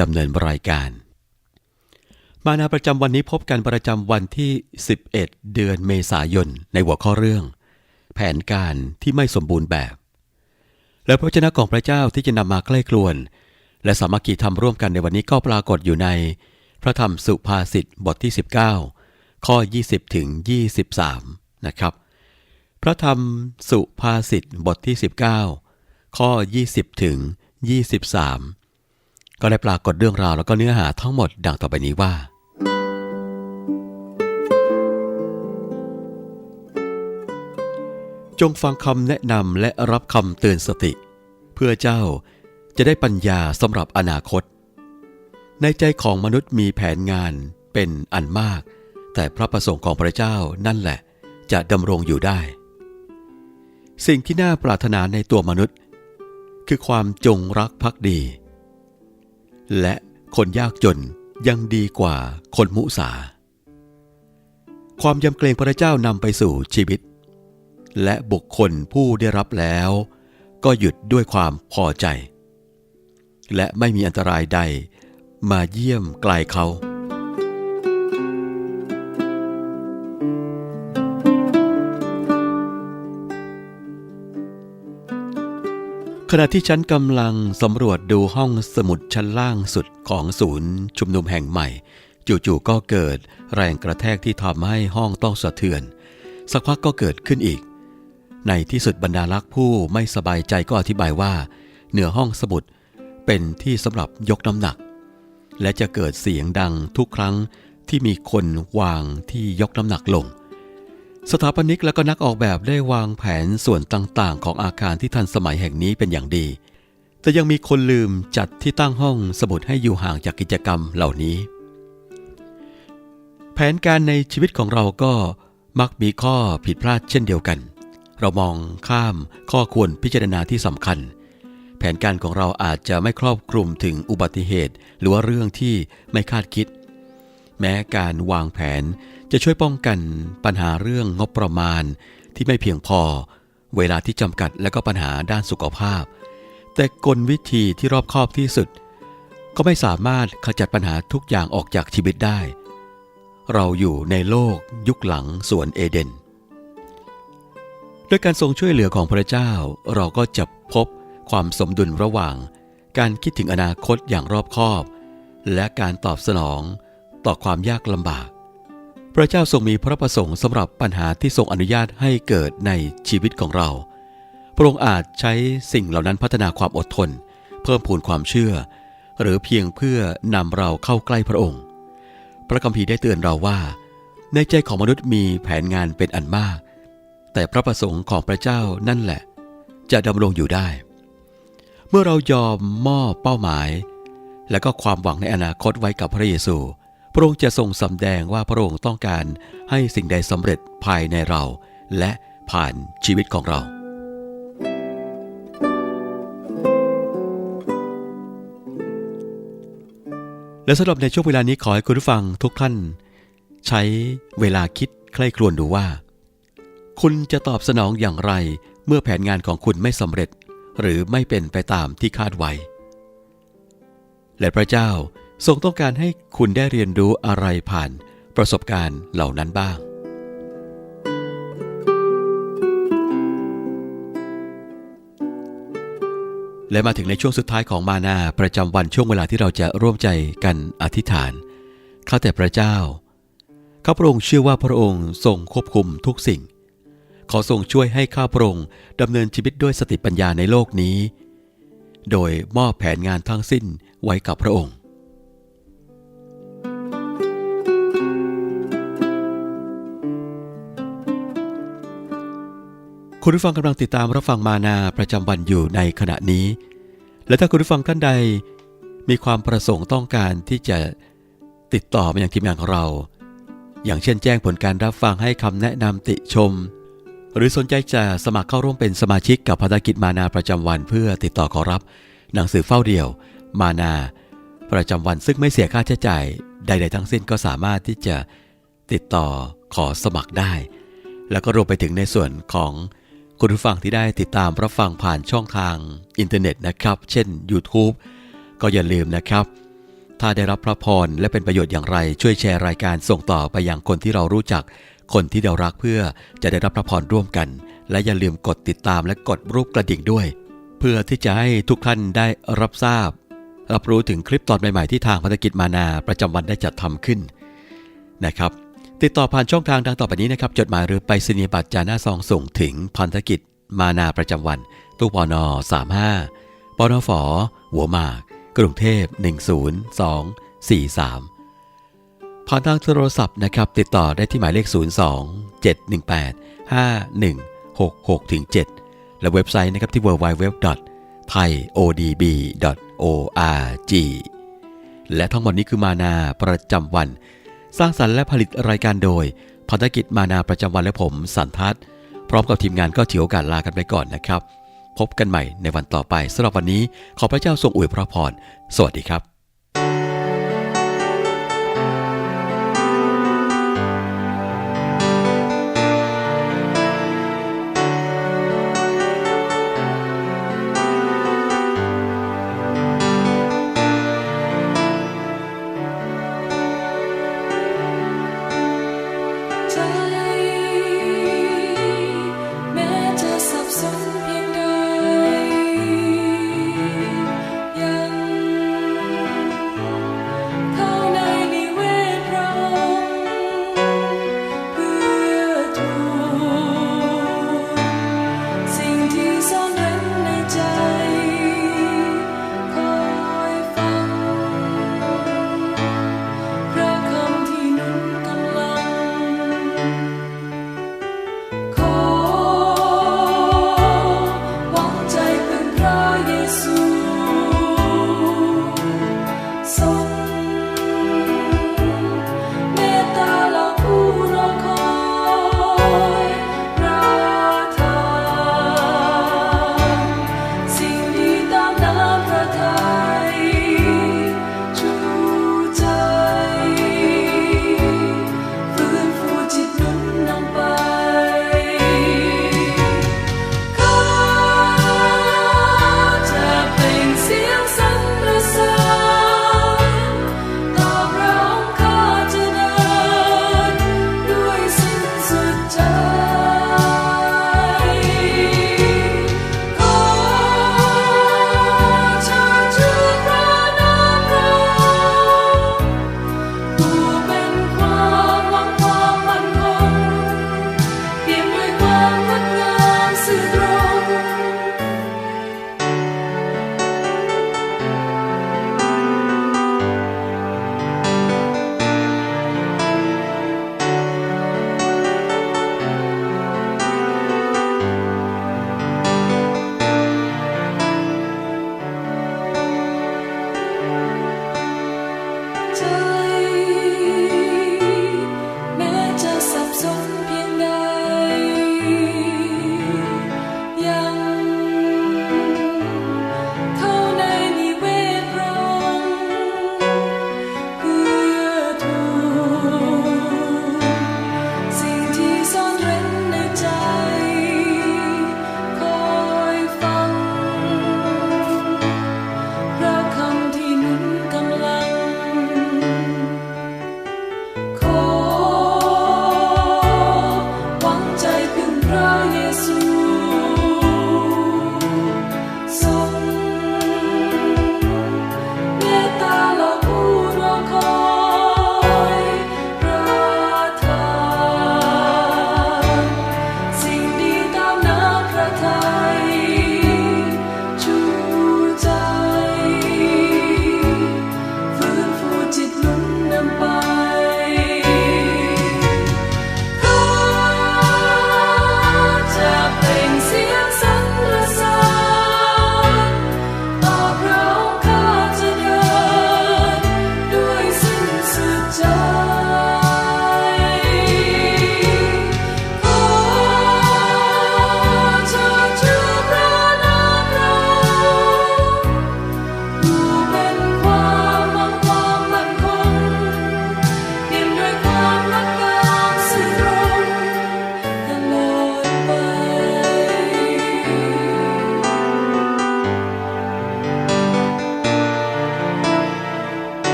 ดำเนินรายการ มานาประจำวันนี้พบกันประจำวันที่ 11 เดือนเมษายน ในหัวข้อเรื่อง แผนการที่ไม่สมบูรณ์แบบ และพระวจนะของพระเจ้าที่จะนำมาใกล้กลวน และสามัคคีทำร่วมกันในวันนี้ก็ปรากฏอยู่ใน พระธรรมสุภาษิตบทที่ 19 ข้อ 20 ถึง 23 นะครับ พระธรรมสุภาษิตบทที่ 19 ข้อ 20 ถึง 23 ก็ได้ปรากฏเรื่องราวแล้วก็เนื้อหาทั้งหมดดังต่อไปนี้ว่า จงฟังคำแนะนำและรับคำเตือนสติ เพื่อเจ้าจะได้ปัญญาสำหรับอนาคต ในใจของมนุษย์มีแผนงานเป็นอันมาก แต่พระประสงค์ของพระเจ้านั่นแหละ จะดำรงอยู่ได้ สิ่งที่น่าปรารถนาในตัวมนุษย์ คือความจงรักภักดี และคนยากจนยังดีกว่าคนมุสา ความยำเกรงพระเจ้านำไปสู่ชีวิต และบุคคลผู้ได้รับแล้ว ก็หยุดด้วยความพอใจ และไม่มีอันตรายใดมาเยี่ยมไกลเขา ขณะที่ฉันกำลังสำรวจดูห้องสมุดชั้นล่างสุดของศูนย์ชุมนุมแห่งใหม่ จู่ๆก็เกิดแรงกระแทกที่ทำให้ห้องต้องสะเทือน สักพักก็เกิดขึ้นอีก ในที่สุดบรรดาลักษ์ผู้ไม่สบายใจก็อธิบายว่า เหนือห้องสมุดเป็นที่สำหรับยกน้ำหนัก และจะเกิดเสียงดังทุกครั้งที่มีคนวางที่ยกน้ำหนักลง สถาปนิกและก็นักออกแบบได้วางแผนส่วนต่างๆ ของอาคารที่ทันสมัยแห่งนี้เป็นอย่างดี แต่ยังมีคนลืมจัดที่ตั้งห้องสมุดให้อยู่ห่างจากกิจกรรมเหล่านี้ แผนการในชีวิตของเราก็มักมีข้อผิดพลาดเช่นเดียวกัน เรามองข้ามข้อควรพิจารณาที่สำคัญ แผนการของเราอาจจะไม่ครอบคลุมถึงอุบัติเหตุ หรือว่าเรื่องที่ไม่คาดคิด แม้การวางแผนจะช่วยป้องกันปัญหาเรื่องงบประมาณที่ไม่เพียงพอ เวลาที่จำกัดและก็ปัญหาด้านสุขภาพ แต่กลวิธีที่รอบคอบที่สุด ก็ไม่สามารถขจัดปัญหาทุกอย่างออกจากชีวิตได้ เราอยู่ในโลกยุคหลังสวนเอเดนด้วยการทรงช่วยเหลือของพระเจ้า เราก็จะพบความสมดุลระหว่าง การคิดถึงอนาคตอย่างรอบคอบ และการตอบสนอง ต่อความยากลำบาก พระเจ้าทรงมีพระประสงค์สำหรับปัญหาที่ทรงอนุญาตให้เกิดในชีวิตของเรา พระองค์อาจใช้สิ่งเหล่านั้นพัฒนาความอดทน เพิ่มพูนความเชื่อ หรือเพียงเพื่อนำเราเข้าใกล้พระองค์ พระคัมภีร์ได้เตือนเราว่า ในใจของมนุษย์มีแผนงานเป็นอันมาก แต่พระประสงค์ของพระเจ้านั่นแหละ จะดำรงอยู่ได้ เมื่อเรายอมมอบเป้าหมายและก็ความหวังในอนาคตไว้กับพระเยซู ระองค์จะทรงสำแดงว่าพระองค์ต้องการให้สิ่งใดสำเร็จภายในเรา และผ่านชีวิตของเรา และสำหรับในช่วงเวลานี้ขอให้คุณผู้ฟังทุกท่าน ใช้เวลาคิดใคร่ครวญดูว่า คุณจะตอบสนองอย่างไรเมื่อแผนงานของคุณไม่สำเร็จ หรือไม่เป็นไปตามที่คาดไว้ และพระเจ้า ทรงต้องการให้คุณได้เรียนรู้อะไรผ่านประสบการณ์เหล่านั้นบ้าง และมาถึงในช่วงสุดท้ายของมานาประจำวันช่วงเวลาที่เราจะร่วมใจกันอธิษฐาน ข้าแต่พระเจ้า ข้าพระองค์เชื่อว่าพระองค์ทรงควบคุมทุกสิ่ง ขอทรงช่วยให้ข้าพระองค์ดำเนินชีวิตด้วยสติปัญญาในโลกนี้ โดยมอบแผนงานทั้งสิ้นไว้กับพระองค์ คุณผู้ฟังกำลังติดตามรับฟังมานาประจำวันอยู่ในขณะนี้ และถ้าคุณผู้ฟังท่านใด มีความประสงค์ต้องการที่จะติดต่อมาอย่างทีมงานของเรา อย่างเช่นแจ้งผลการรับฟังให้คำแนะนำติชม หรือสนใจจะสมัครเข้าร่วมเป็นสมาชิกกับภารกิจมานาประจำวัน เพื่อติดต่อขอรับ หนังสือเฝ้าเดี่ยว มานา ประจำวันซึ่งไม่เสียค่าใช้จ่ายใด ๆ ทั้งสิ้นก็สามารถที่จะติดต่อขอสมัครได้ แล้วก็รวมไปถึงในส่วนของ คุณผู้ฟังที่ได้ติดตามรับฟังผ่านช่องทางอินเทอร์เน็ตนะครับ เช่น YouTube ก็อย่าลืมนะครับ ถ้าได้รับพระพรและเป็นประโยชน์อย่างไร ช่วยแชร์รายการส่งต่อไปยังคนที่เรารู้จัก คนที่เรารักเพื่อจะได้รับพระพรร่วมกัน และอย่าลืมกดติดตามและกดรูปกระดิ่งด้วย เพื่อที่จะให้ทุกท่านได้รับทราบ รับรู้ถึงคลิปตอนใหม่ๆที่ทางภารกิจมานาประจำวันได้จัดทำขึ้นนะครับ ติดต่อผ่านช่องทางดังต่อไปนี้นะครับ จดหมายหรือไปสนียบัตรจาหน้าซองส่งถึงพันธกิจ มานาประจำวัน ตู้ปอนอ35ปอนอฝอหัวหมาก กรุงเทพ 10243 ผ่านทางโทรศัพท์นะครับ ติดต่อได้ที่หมายเลข 02 718 5166ถึง7และเว็บไซต์นะครับที่ www thaiodb.org และทั้งหมดนี้คือมานาประจำวัน สร้างสรรค์และผลิตรายการโดยพันธกิจมานาประจำวันและผมสันทัศน์พร้อมกับทีมงานก็ถือโอกาสลากันไปก่อนนะครับ พบกันใหม่ในวันต่อไปสำหรับวันนี้ขอพระเจ้าทรงอวยพระพร สวัสดีครับ ใ